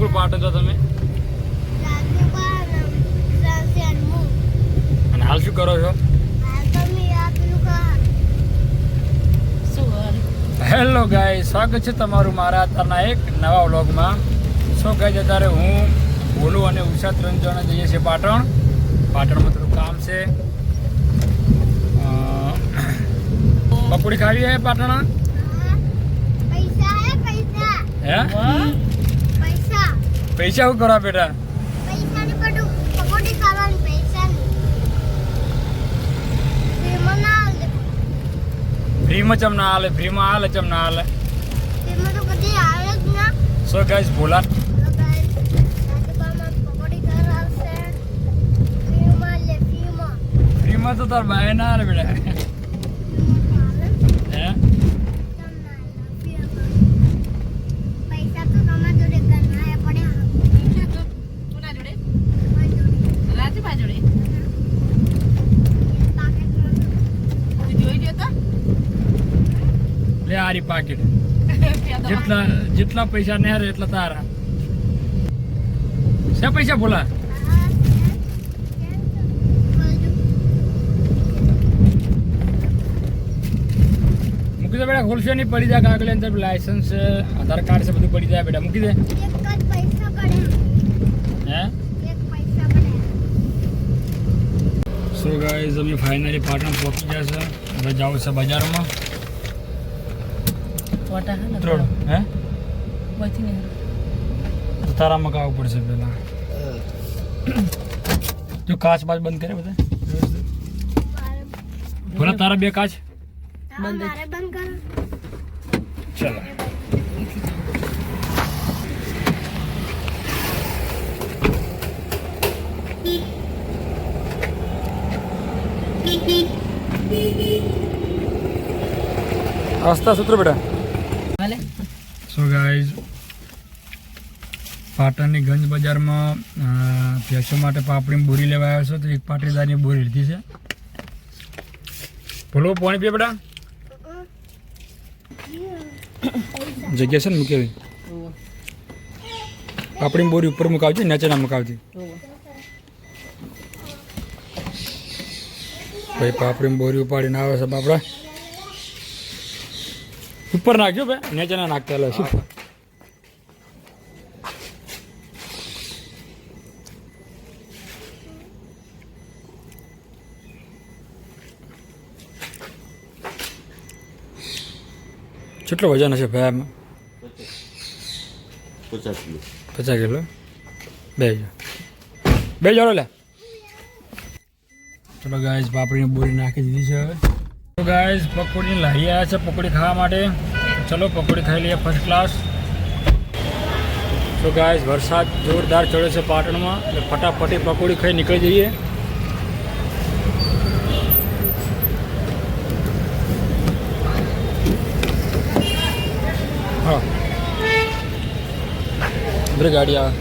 કુળ પાટણ છો તમે? અને હાલ શું કરો છો? હેલો ગાય સ્વાગત છે તમારું મારા અત્યારના એક નવા વ્લોગમાં. સો ગાય અત્યારે હું ભોલું અને ઉષા ત્રણ જણા જઈએ છીએ પાટણ. પાટણમાં થોડું કામ છે. પકોડી ખાવી હે પાટણ? હે પૈસા શું કરવા બેટા? ફ્રીમાં ચમ ના હાલે? ફ્રીમાં હાલે ચમ ના હાલે? સો ગાઈસ ભોલા ફ્રીમાં તો તાર બાય ના હાલે બેટા હે પૈસા તો તમારા જોડે ગણાયા પડ્યા કોના જોડે મારી જોડે. રાજુભા જોડે પાકેટમાં તું જોઈ ગયો તો આરી પાકીટ. જેટલા જેટલા પૈસા ને હારે એટલા તારા. છે પૈસા ભોલા? મૂકી દે બેટા, ખોલશો નહીં, પડી જાય કાગળ અંદર, લાયસન્સ, આધાર કાર્ડ છે બધું પડી જાય બેટા, મૂકી દે. હે? સો ગાઈઝ અમે ફાઇનલી પાટણ પહોંચી ગયા છે. હવે જાવ છે બજારમાં. વટા હા ને ત્રોડ હે? વચ્ચે ને તો તારા મગાવવું પડશે પેલા. જો કાચ બાચ બંધ કરે બધા? ભોલા તારા બે કાચ? બંધ કરો. ચાલો. આસ્તા સૂત્ર બેટા. સો ગાઈઝ પાટણની ગંજ બજારમાં ભેંસો માટે પાપડી બોરી લેવા આવ્યો છો તો એક પાટીદારની બોરી લીધી છે. ભલો પાણી બેટા. જગ્યા છે ને મૂકેલી પાપડી બોરી ઉપર મુકાવજે, નીચે ના મુકાવતી ભાઈ પાપડી બોરી ઉપાડીને આવે છે બાપડા. ઉપર નાખજો બે નીચે ના નાખતા એટલે શું? કેટલો વજન હશે ભાઈ આમાં? પચાસ કિલો. પચાસ કિલો? બે બે જોડો લે. ચલો ગાય પાપડીની બોરી નાખી દીધી છે હવે. તો ગાઈઝ પકોડી લાવી આવ્યા છે પકોડી ખાવા માટે. ચલો, પકોડી ખાઈ લઈએ ફર્સ્ટ ક્લાસ તો ગાઈઝ વરસાદ જોરદાર ચડે છે પાટણમાં. એટલે ફટાફટી પકોડી ખાઈ નીકળી જઈએ. હા. બધી ગાડી આવે.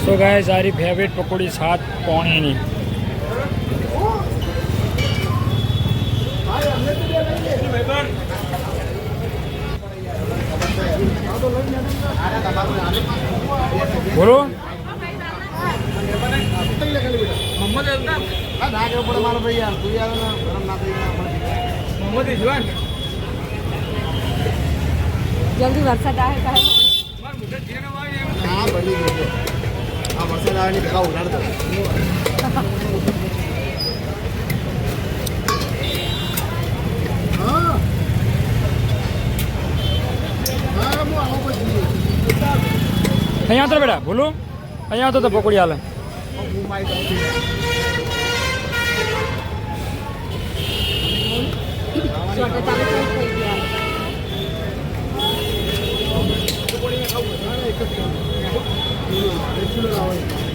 સો ગાય સારી ફેવરેટ પકોડી સાત પોણીની બોલો જલ્દી વરસાદ આવે કાંઈ હા બની ગયું આવે ની ભેગા ઉડાડતા હા હા હું આવો પછી અહીંયા તો બેટા બોલો અહીંયા તો પકોડી હાલે મારી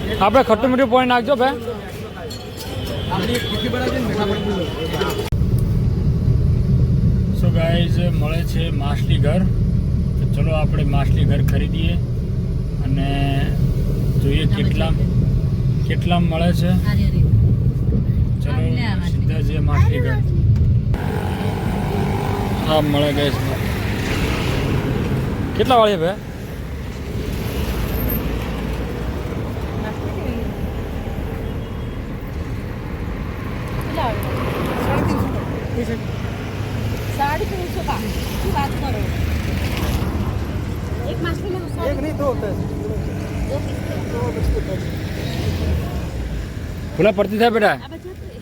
આપણે ખટ્ટું મીઠું પોઈન્ટ નાખજો ભાઈ સો ગાઈઝ મળે છે માછલી ઘર. તો ચલો આપણે માછલી ઘર ખરીદીએ અને જોઈએ કેટલા કેટલા મળે છે. ચલો સીધા જે માછલી ઘર. હા, મળે ગાઈઝ કેટલા વાળી ભાઈ સાડી ત્રણસો કા શું વાત કરો એક માછલી લેવું एक સાડી नहीं दो होता है દો પીસ લે. दो बस के पैसे ખુલ્લા પડતી થાય બેટા આ બાજુ હતું એ.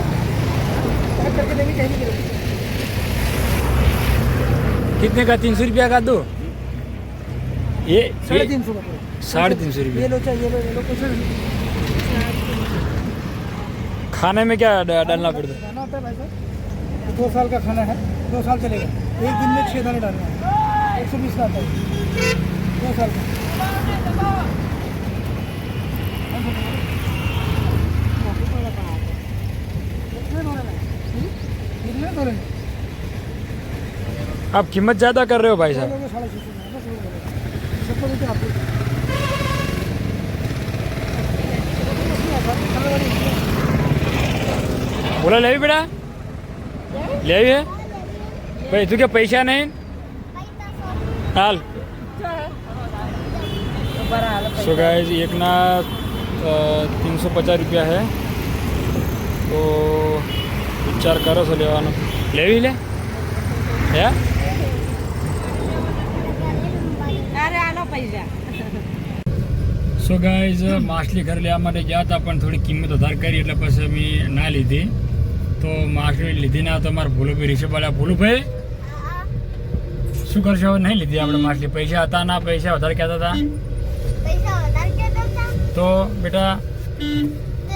पैक करके देंगे कहीं नहीं देंगे कितने का तीन सौ रुपया का दो ये साढ़े ये- तीन सौ का पूरा। साढ़े तीन सौ रुपये। खाने में क्या डालना पड़ता है? दो साल का खाना है दो साल चलेगा। एक दिन में छः दाने डालना है। एक सौ बीस का आता है। दो साल का? आप कीमत ज़्यादा कर रहे हो भाई साहब। બોલો લેવી બેટા? લેવી હે? ભાઈ તું કે પૈસા નહીં? હાલ. સો ગાઈઝ એકના ત્રણસો પચાસ રૂપિયા હે. તો વિચાર કરો છો લેવાનો. લેવી લે? હે? સો ગાઈઝ માછલી ઘર લેવા માટે ગયા હતા પણ થોડી કિંમત વધારે કરી એટલે પછી અમે ના લીધી. તો માછલી લીધી ના તો મારા ભૂલુભાઈ રિષભવાળા ભૂલુભાઈ શું કરશો હવે? નહીં લીધી આપણે માછલી. પૈસા હતા ના? પૈસા વધારે કહેતા હતા? પૈસા વધારે કહેતા હતા? તો બેટા? તો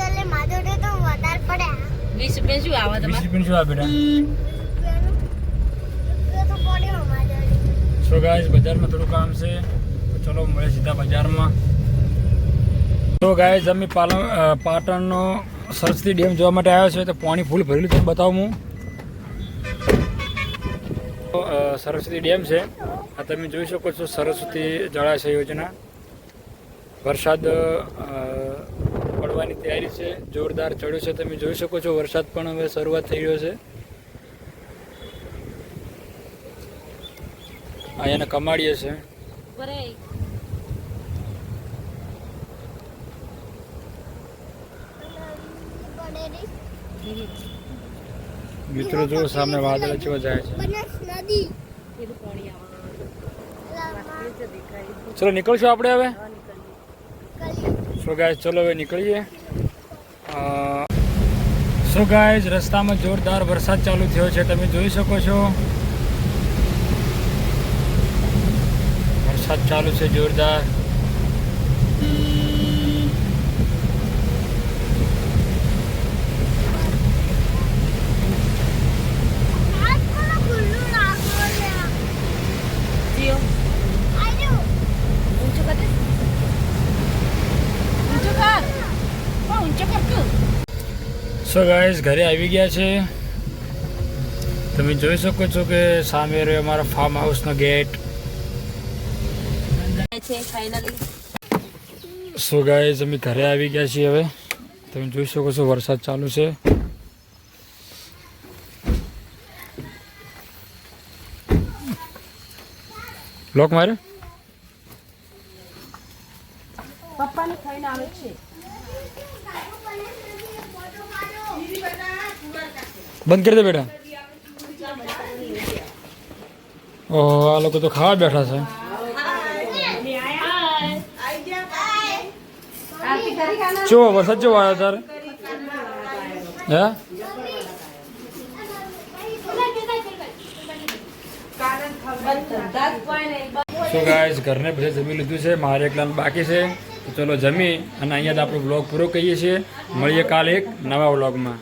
એટલે મારા જોડે તો વધારે પડ્યા વીસ રૂપિયા શું આવે વીસ તમારે? શું આ બેટા? સો ગાઈઝ બજારમાં થોડું કામ છે. તો ચલો મળે સીધા બજારમાં. તો ગાઈઝ અમે પાલન પાટણનો સરસ્વતી ડેમ જોવા માટે આવ્યો છે તો પાણી ફૂલ ભરેલું છે, બતાવું હું. સરસ્વતી ડેમ છે. આ તમે જોઈ શકો છો સરસ્વતી જળાશય યોજના વરસાદ પડવાની તૈયારી છે, જોરદાર ચડ્યો છે, તમે જોઈ શકો છો વરસાદ પણ હવે શરૂઆત થઈ રહ્યો છે. અહીંયાના કમાડીએ છે બરે પડેલી મિત્રો જો સામે વાદળ જેવા જાય છે. ચલો નીકળશું આપણે હવે? સો ગાય ચલો હવે નીકળીએ. સો ગાય રસ્તામાં જોરદાર વરસાદ ચાલુ થયો છે. તમે જોઈ શકો છો. વરસાદ ચાલુ છે જોરદાર આજ કોનો ખુલ્લું રાખો લે જીઓ આજો ઊંચો કર દે ઊંચો કર પણ ઊંચો કર તું સો ગાઈઝ ઘરે આવી ગયા છે. તમે જોઈ શકો છો કે સામે રહ્યો અમારા ફાર્મ હાઉસનો ગેટ સો ગાઈઝ અમે ઘરે આવી ગયા છીએ હવે. તમે જોઈ શકો છો વરસાદ ચાલુ છે. લોક મારે પપ્પાને ખાઈને આવે છે. બંધ કરી દે બેટા. ઓહો, આ લોકો તો ખાવા બેઠા છે. જો, વરસાદ જો આવ્યો તારે હે? સો ગાઈસ ઘરને બધે જમી લીધું છે, મારે એકલાનું બાકી છે. તો ચલો જમી અને અહીંયા જ આપણો બ્લોગ પૂરો કહીએ છીએ. મળીએ કાલે એક નવા વ્લોગમાં